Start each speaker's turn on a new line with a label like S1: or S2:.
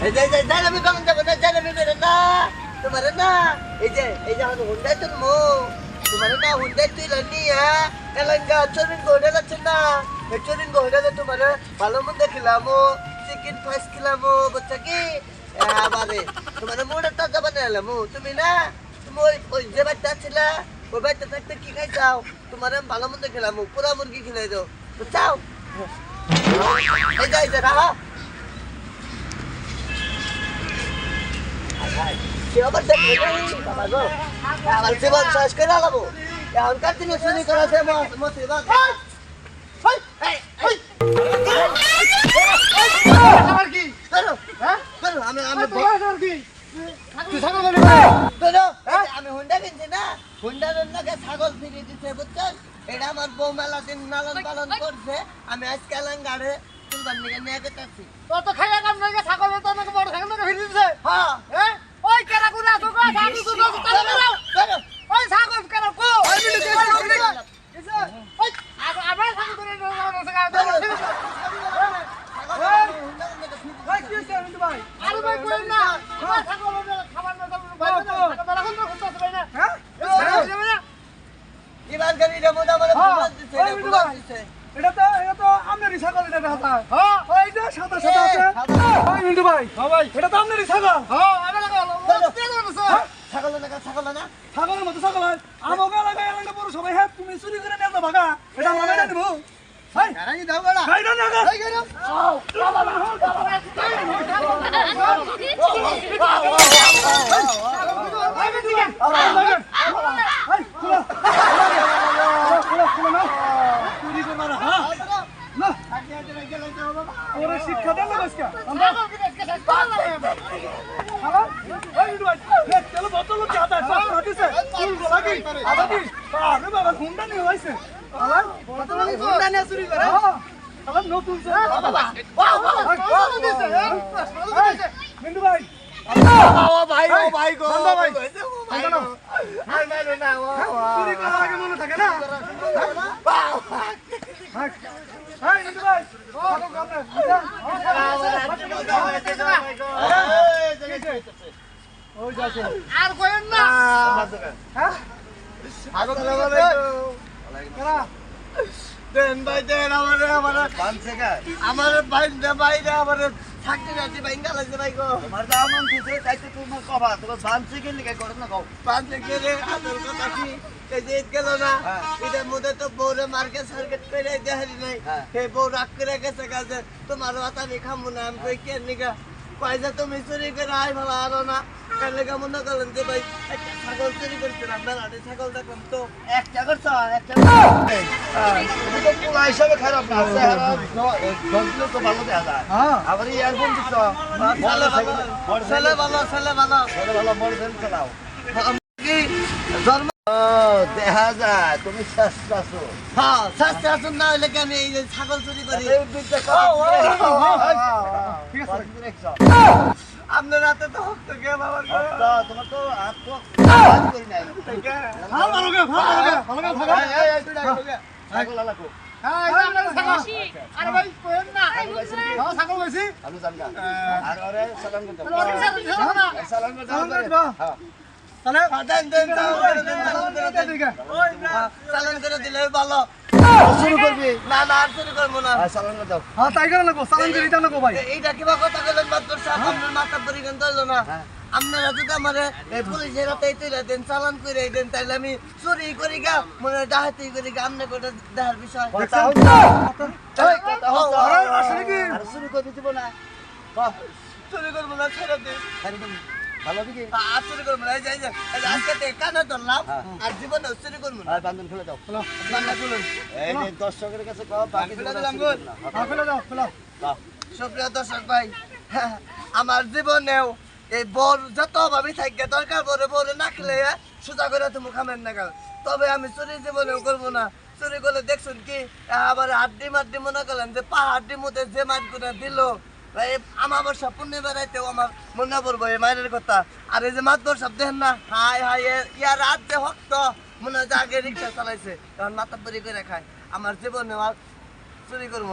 S1: জানাবি কখন যাব না বেরো না তোমার না, এই যে এই যে আমার মো। তোমার না, হুন্ডাই তুই রানি হ্যাঁ? এলাঙ্গা চরিন না। এই চরিন গোড়ে যে ভালো মন্দ খেলামো চিকেন ফ্রাইস খেলামো বাচ্চা কি? আবারে তোমার মুড়ে তাজা বানালামো তুমি না, তুমি ওই ওই যে বাচ্চা ছিল ওই বাচ্চা থাকতে কি খাই চাও ভালো মন্দ খেলামো পুরা মুরগি খেলাই দাও। বুঝছাও? এই আবার। আমার জীবন শেষ করে আলাবো এখনকার দিনে শুরু করা আছে মুসিবত হেই, হেই, হেই।
S2: আমার কি?
S1: ধরো,
S2: হ্যাঁ?
S1: ধরো, আমি হুন্ডা কিনছি না? হুন্ডার নাকি ছাগল ফিরিয়ে দিচ্ছে বুঝছেন এটা আমার বউ মেলা দিন লালন পালন করছে। আমি আজকে আলাঙ্গারে কুরবান নিয়ে যেতেছি
S2: তো খাইয়া কাম নাই ছাগল তো আমাকে বড় ছাগল
S1: হ্যাঁ
S2: হ্যাঁ
S1: হুন্ডা ফিরিয়ে
S2: হ্যাঁ হ্যাঁ,
S1: দিচ্ছে
S3: যায়
S2: হ্যাঁ?
S3: ওই মিন্টু ভাই?
S2: হ্যাঁ? ভাই।
S3: এটা তো আপনারই ছাগল
S2: হ্যাঁ আমি লাগা ও তেল হইছে
S1: ছাগল না ছাগল না
S3: ছাগলের মতো ছাগল হয় আমাকে এলাকায় এলাকা বড় সবাই হ্যাঁ তুমি চুরি করে নিয়ে যাও ভাগা এটা আমরা মেনে নেব হাই
S2: আরে দাও গলা
S3: হাই না না
S2: এই গেল
S3: হাই খোলা খোলা খোলা না চুরি করে মারা হ্যাঁ না ওরে শিক্ষা দেন না আজকে আমরা খালা ওই মিন্টু ভাই লে চলো বোতল কি হাতে আছে হাতে চুল গোলা কি আদা বাবা গুন্ডা নিয়ে খালা বোতল নিয়ে চুরি করে হ্যাঁ খালা নতুন মিন্টু ভাই
S1: ভাই ও ভাই গো
S3: ভাই।
S1: ভাই আর মারো না ও
S3: চুরি করার আগে মনে থাকে না হ্যাঁ হ্যাঁ
S2: আর না
S3: হ্যাঁ
S1: দেন ভাই দেন আমারে আমারে। আমার ভাই দে ভাই দে আমারে থাকতে রাতে ভাই গালাছে ভাই গো।
S4: তোমার যা মন খুশি তাইতে তোমার কবা তোমার বানছে কি লিখে করো না কও।
S1: পাঁচে গেলে আদর কথা কি? এই যে গেল না
S4: হ্যাঁ।
S1: এটার মধ্যে তো বউরে মার্কেট সার্কেট করে দেখারি নাই।
S4: হ্যাঁ।
S1: সেই বউ রাগ করে গেছে কাজে তোমার হাত আমি খামু না আমি কই কে নিগা? পয়সা তুমি চুরি করে আই ভালো আরও না। কার লেগা মনে করলেন যে ভাই একটা ছাগল চুরি করছিলাম বেলাটে ছাগল দেখলাম তো।
S4: একটা করছ? একটা তুমি তো পুরা হিসাবে খারাপ না গজলে তো ভালো দেখা যায়।
S3: হ্যাঁ।
S4: আবার ইয়ারফোন দিছ?
S1: ছেলে ভালো ছেলে ভালো ছেলে ভালো।
S4: ভালো ভালো চালাও
S1: কি জন্ম
S4: দেখা যায় তুমি
S1: হ্যাঁ না হইলে কি এই ছাগল চুরি করি
S4: এই উদ্যোগটা
S3: ঠিক আছে
S4: দেখছ
S1: আপনার হাতে তো হক্ত কে বাবার গো।
S4: তোমার তো হাত তো করি নাই
S3: ভালো ভালো গে ভালো ভালো গে ভালো গে
S1: এই, তুই ডাক,
S4: ছাগল
S2: হ্যাঁ আমরা ছাগল আরে ভাই কইেন না হ্যাঁ ছাগল কইছি
S4: আলু জানগা আর ওরে সালাম করতে
S2: ওরে ছাগল ছাগল না
S4: সালাম করতে
S3: সালাম করে দাও।
S4: হ্যাঁ
S3: তাহলে
S1: হ্যাঁ, দেন, দেন, চালান করে হ্যাঁ, দিলে ভালো।
S4: শুরু করবি।
S1: না না আর চুরি করব না।
S4: আর দাও
S3: হ্যাঁ তাই করে লাগবো সালাম করে এটা লাগবো ভাই।
S1: এইটা কিবা কথা বলেন মাত্র সাহেব আপনার মাথা পরিগণ ধরলো না।
S4: হ্যাঁ।
S1: আপনারা যদি আমার এই পুলিশের হাতে তুলে দেন চালান করে দেন তাহলে আমি চুরি করি গা মনে হয় ডাহাতি করি গা আপনি কোটা দেখার বিষয়।
S4: কথা হচ্ছে। এই কথা হচ্ছে।
S3: আরে আসলে কি?
S4: আর শুরু করে দিব না।
S1: চুরি করব না ছেড়ে দিন
S4: ভালো দিকে?
S1: আর চুরি করব না আজকে ধরলাম
S4: হ্যাঁ।
S1: আর জীবনে চুরি করব না
S4: বান্ধন খুলে দাও।
S1: বাংলা খুলুন।
S4: এই দর্শকের কাছে কও বাকি
S1: ফেলে
S4: জীবন
S1: দিলাম
S4: শুরু
S1: গোল।
S4: করো না।
S3: হ্যাঁ দাও
S1: সুপ্রিয় দর্শক ভাই আমার জীবনেও এই বর যত ভাবি থাকে দরকার পরে বরে না খেলে সোজা করে তুমি খামেন না গেল তবে আমি চুরি জীবনেও করব না। চুরি করলে দেখছুন কি আবার হাড্ডি মাড্ডি মনে করলেন যে পাহাড়ির মধ্যে যে মাছগুলো দিল বর্ষা পুণ্যে বেড়াইতেও আমার মনে পড়ব এই মায়ের কথা। আর এই যে মাছ বর্ষা দেখেন না? হাই হাই এ- ইয়ার রাত যে হক্ত মনে হয় আগে রিক্সা চালাইছে। মাথা পরি করে খায়। আমার জীবনে আর চুরি করব